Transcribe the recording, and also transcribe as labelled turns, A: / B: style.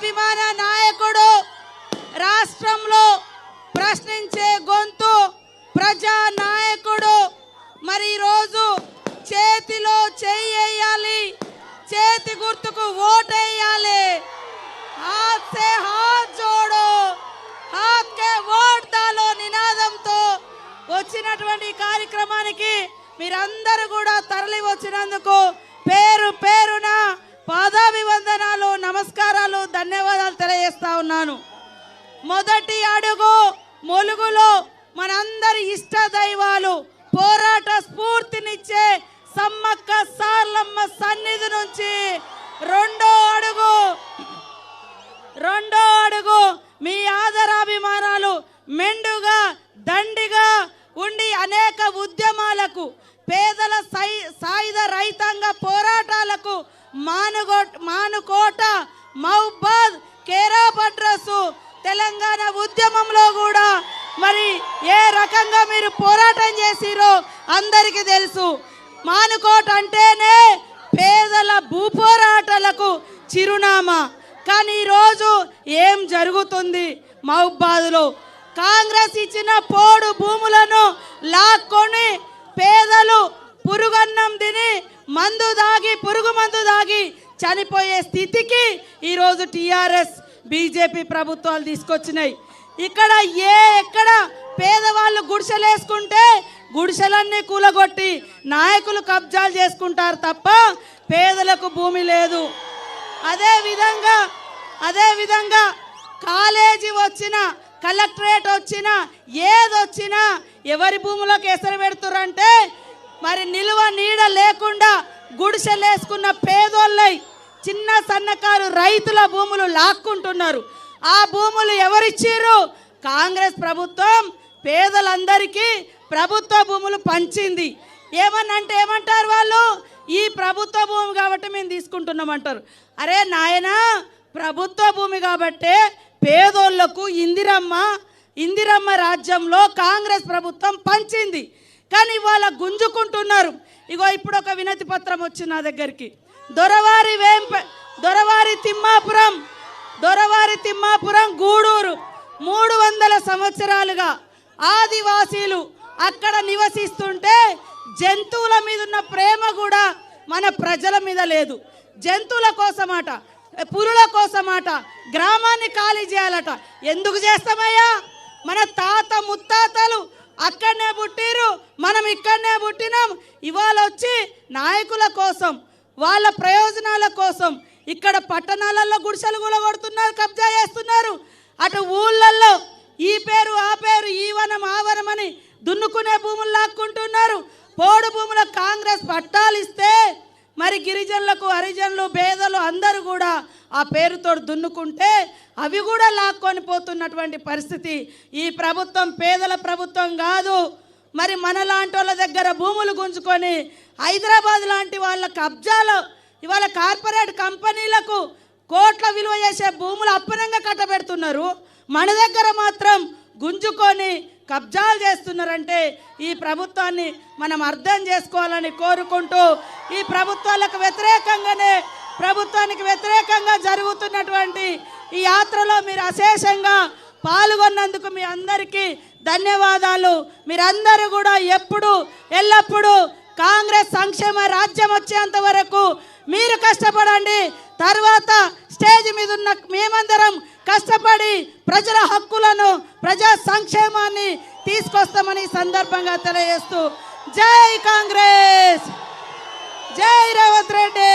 A: అభిమాన నాయకుడు రాష్ట్రంలో ప్రశ్నించే గొంతు ప్రజా నాయకుడు. మరి రోజు చేతిలో చేయాలి చేతి గుర్తుకు ఓటేయాలి. నినాదంతో వచ్చినటువంటి కార్యక్రమానికి మీరందరూ కూడా తరలి వచ్చినందుకు పేరు పేరున పాదాభివందనాలు నమస్కారాలు ధన్యవాదాలు తెలియజేస్తా ఉన్నాను. మొదటి అడుగు మొలుగులో మనందరి ఇష్ట దైవాలు పోరాట స్ఫూర్తినిచ్చే సమ్మక్క సార్లమ్మ సన్నిధి నుంచి రెండో అడుగు రెండో అడుగు మీ ఆదరాభిమానాలు మెండుగా దండిగా ఉండి అనేక ఉద్యమాలకు పేదల సై సాయుధ రైతాంగ పోరాటాలకు మానుగో మానుకోట మౌబాద్ కేరాపడ్రస్సు తెలంగాణ ఉద్యమంలో కూడా మరి ఏ రకంగా మీరు పోరాటం చేసిరో అందరికీ తెలుసు. మానుకోట అంటేనే పేదల భూపోరాటాలకు చిరునామా. కానీ ఈరోజు ఏం జరుగుతుంది మహబాద్లో కాంగ్రెస్ ఇచ్చిన పోడు భూములను లాక్కొని పేదలు పురుగన్నం తిని మందు దాగి పురుగు మందు దాగి చనిపోయే స్థితికి ఈరోజు టీఆర్ఎస్ బీజేపీ ప్రభుత్వాలు తీసుకొచ్చినాయి. ఇక్కడ ఏ ఎక్కడ పేదవాళ్ళు గుడిసెలేసుకుంటే గుడిసెలన్నీ కూలగొట్టి నాయకులు కబ్జాలు చేసుకుంటారు తప్ప పేదలకు భూమి లేదు. అదే విధంగా అదే విధంగా కాలేజీ వచ్చిన కలెక్టరేట్ వచ్చిన ఏది వచ్చినా ఎవరి భూములకు ఎసరు పెడుతురంటే మరి నిలువ నీడ లేకుండా గుడిసెలేసుకున్న పేదోళ్ళై చిన్న సన్నకారు రైతుల భూములు లాక్కుంటున్నారు. ఆ భూములు ఎవరిచ్చిర్రు? కాంగ్రెస్ ప్రభుత్వం. పేదలందరికీ ప్రభుత్వ భూములు పంచింది. ఏమన్నంటే ఏమంటారు వాళ్ళు? ఈ ప్రభుత్వ భూమి కాబట్టి మేము తీసుకుంటున్నాం అంటారు అరే నాయనా ప్రభుత్వ భూమి కాబట్టే పేదోళ్ళకు ఇందిరమ్మ ఇందిరమ్మ రాజ్యంలో కాంగ్రెస్ ప్రభుత్వం పంచింది. కానీ ఇవాళ గుంజుకుంటున్నారు. ఇగో ఇప్పుడు ఒక వినతి పత్రం వచ్చింది నా దగ్గరికి. దొరవారి వేంప దొరవారి తిమ్మాపురం దొరవారి తిమ్మాపురం గూడూరు. మూడు వందల సంవత్సరాలుగా ఆదివాసీలు అక్కడ నివసిస్తుంటే జంతువుల మీద ఉన్న ప్రేమ కూడా మన ప్రజల మీద లేదు. జంతువుల కోసమాట పురుల కోసమాట గ్రామాన్ని ఖాళీ చేయాలట. ఎందుకు చేస్తామయ్యా? మన తాత ముత్తాతలు అక్కడనే పుట్టిరు మనం ఇక్కడనే పుట్టినాం. ఇవాళ వచ్చి నాయకుల కోసం వాళ్ళ ప్రయోజనాల కోసం ఇక్కడ పట్టణాలలో గుడిసెలు కూడా కొడుతున్నారు కబ్జా చేస్తున్నారు. అటు ఊళ్ళల్లో ఈ పేరు ఆ పేరు ఈ వనం ఆ వనం అని దున్నుకునే భూములు లాక్కుంటున్నారు. పోడు భూముల కాంగ్రెస్ పట్టాలు ఇస్తే మరి గిరిజనులకు హరిజనులు పేదలు అందరూ కూడా ఆ పేరుతో దున్నుకుంటే అవి కూడా లాక్కొని పోతున్నటువంటి పరిస్థితి. ఈ ప్రభుత్వం పేదల ప్రభుత్వం కాదు. మరి మనలాంటి వాళ్ళ దగ్గర భూములు గుంజుకొని హైదరాబాద్ లాంటి వాళ్ళ కబ్జాలు ఇవాళ కార్పొరేట్ కంపెనీలకు కోట్ల విలువ చేసే భూములు అప్పనంగా కట్టబెడుతున్నారు. మన దగ్గర మాత్రం గుంజుకొని కబ్జాలు చేస్తున్నారంటే ఈ ప్రభుత్వాన్ని మనం అర్థం చేసుకోవాలని కోరుకుంటూ ఈ ప్రభుత్వాలకు వ్యతిరేకంగానే ప్రభుత్వానికి వ్యతిరేకంగా జరుగుతున్నటువంటి ఈ యాత్రలో మీరు అశేషంగా పాల్గొన్నందుకు మీ అందరికీ ధన్యవాదాలు. మీరందరూ కూడా ఎప్పుడు ఎల్లప్పుడూ కాంగ్రెస్ సంక్షేమ రాజ్యం వచ్చేంత వరకు మీరు కష్టపడండి. తర్వాత స్టేజ్ మీద ఉన్న మేమందరం కష్టపడి ప్రజల హక్కులను ప్రజా సంక్షేమాన్ని తీసుకొస్తామని సందర్భంగా తెలియజేస్తూ జై కాంగ్రెస్! జై రేవంత్ రెడ్డి!